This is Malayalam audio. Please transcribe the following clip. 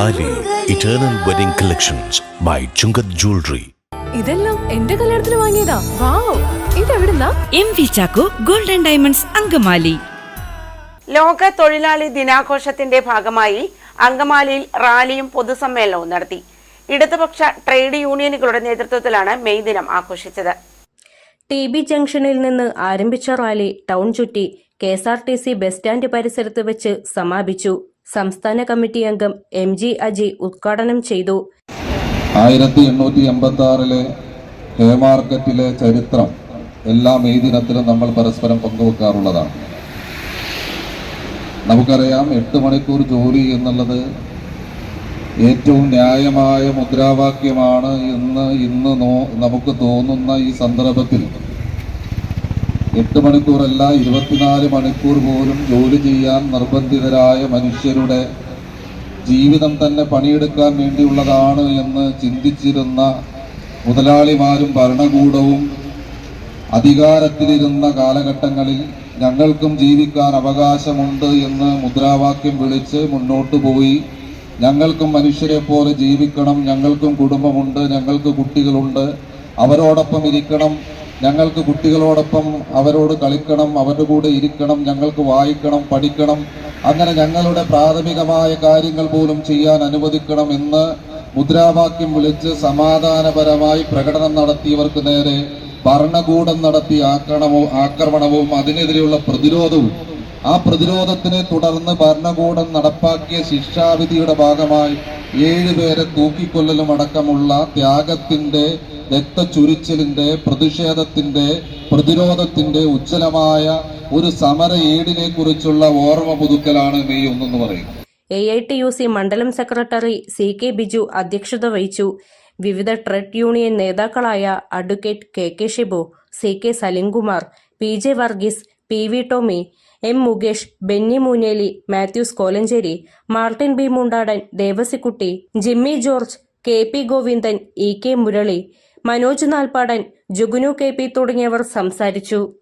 താലി eternal wedding collections by Chungath jewellery ഇതെല്ലാം എന്റെ കല്യാണത്തിന് വാങ്ങിയതാ. Wow ഇതെവിടുന്നാ? M V Chacko golden diamonds Angamaly. ലോക തൊഴിലാളി ദിനാഘോഷത്തിന്റെ ഭാഗമായി അങ്കമാലിയിൽ റാലിയും പൊതുസമ്മേളനവും നടത്തി. ഇടതുപക്ഷ ട്രേഡ് യൂണിയനുകളുടെ നേതൃത്വത്തിലാണ് മെയ് ദിനം ആഘോഷിച്ചത്. ടി ബി ജംഗ്ഷനിൽ നിന്ന് ആരംഭിച്ച റാലി ടൗൺ ചുറ്റി K S R T C bus stand പരിസരത്ത് വെച്ച് സമാപിച്ചു. സംസ്ഥാന കമ്മിറ്റി അംഗം എം ജി അജി ഉദ്ഘാടനം ചെയ്തു. ആയിരത്തി എണ്ണൂറ്റി എൺപത്തി ആറിലെ ഹേമാർക്കറ്റിലെ ചരിത്രം എല്ലാ മെയ് ദിനത്തിലും നമ്മൾ പരസ്പരം പങ്കുവെക്കാറുള്ളതാണ്. നമുക്കറിയാം എട്ട് മണിക്കൂർ ജോലി എന്നുള്ളത് ഏറ്റവും ന്യായമായ മുദ്രാവാക്യമാണ് എന്ന് ഇന്ന് നമുക്ക് തോന്നുന്ന ഈ സന്ദർഭത്തിൽ എട്ട് മണിക്കൂറല്ല ഇരുപത്തിനാല് മണിക്കൂർ പോലും ജോലി ചെയ്യാൻ നിർബന്ധിതരായ മനുഷ്യരുടെ ജീവിതം തന്നെ പണിയെടുക്കാൻ വേണ്ടിയുള്ളതാണ് എന്ന് ചിന്തിച്ചിരുന്ന മുതലാളിമാരും ഭരണകൂടവും അധികാരത്തിലിരുന്ന കാലഘട്ടങ്ങളിൽ ഞങ്ങൾക്കും ജീവിക്കാൻ അവകാശമുണ്ട് എന്ന് മുദ്രാവാക്യം വിളിച്ച് മുന്നോട്ട് പോയി. ഞങ്ങൾക്കും മനുഷ്യരെ പോലെ ജീവിക്കണം ഞങ്ങൾക്കും കുടുംബമുണ്ട് ഞങ്ങൾക്ക് കുട്ടികളുണ്ട്. അവരോടൊപ്പം ഇരിക്കണം ഞങ്ങൾക്ക് കുട്ടികളോടൊപ്പം അവരോട് കളിക്കണം അവരുടെ കൂടെ ഇരിക്കണം ഞങ്ങൾക്ക് വായിക്കണം പഠിക്കണം. അങ്ങനെ ഞങ്ങളുടെ പ്രാഥമികമായ കാര്യങ്ങൾ പോലും ചെയ്യാൻ അനുവദിക്കണം എന്ന് മുദ്രാവാക്യം വിളിച്ച് സമാധാനപരമായി പ്രകടനം നടത്തിയവർക്ക് നേരെ ഭരണകൂടം നടത്തി ആക്രമണവും ആക്രമണവും അതിനെതിരെയുള്ള പ്രതിരോധവും. ആ പ്രതിരോധത്തിനെ തുടർന്ന് ഭരണകൂടം നടപ്പാക്കിയ ശിക്ഷാവിധിയുടെ ഭാഗമായി ഏഴുപേരെ തൂക്കിക്കൊല്ലലും അടക്കമുള്ള ത്യാഗത്തിന്റെ രക്തചുരിച്ചലിന്റെ പ്രതിഷേധത്തിന്റെ പ്രതിരോധത്തിന്റെ ഉജ്ജ്വലമായ ഒരു സമര ഏടിനെ കുറിച്ചുള്ള ഓർമ്മ പുതുക്കലാണ് മെയ് ഒന്നെന്ന് പറയുന്നത്. A I T U C മണ്ഡലം സെക്രട്ടറി സി കെ ബിജു അധ്യക്ഷത വഹിച്ചു. വിവിധ ട്രേഡ് യൂണിയൻ നേതാക്കളായ advocate K K Shibu C K Salimkumar P J Varghese P V Tomy M Mukesh Benny Mooneli Mathews Kolenchery Martin B Mundadan Devassykutty Jimmy George K P Govindan E K Murali Manoj Nalpadan Jugunu K P തുടങ്ങിയവർ സംസാരിച്ചു.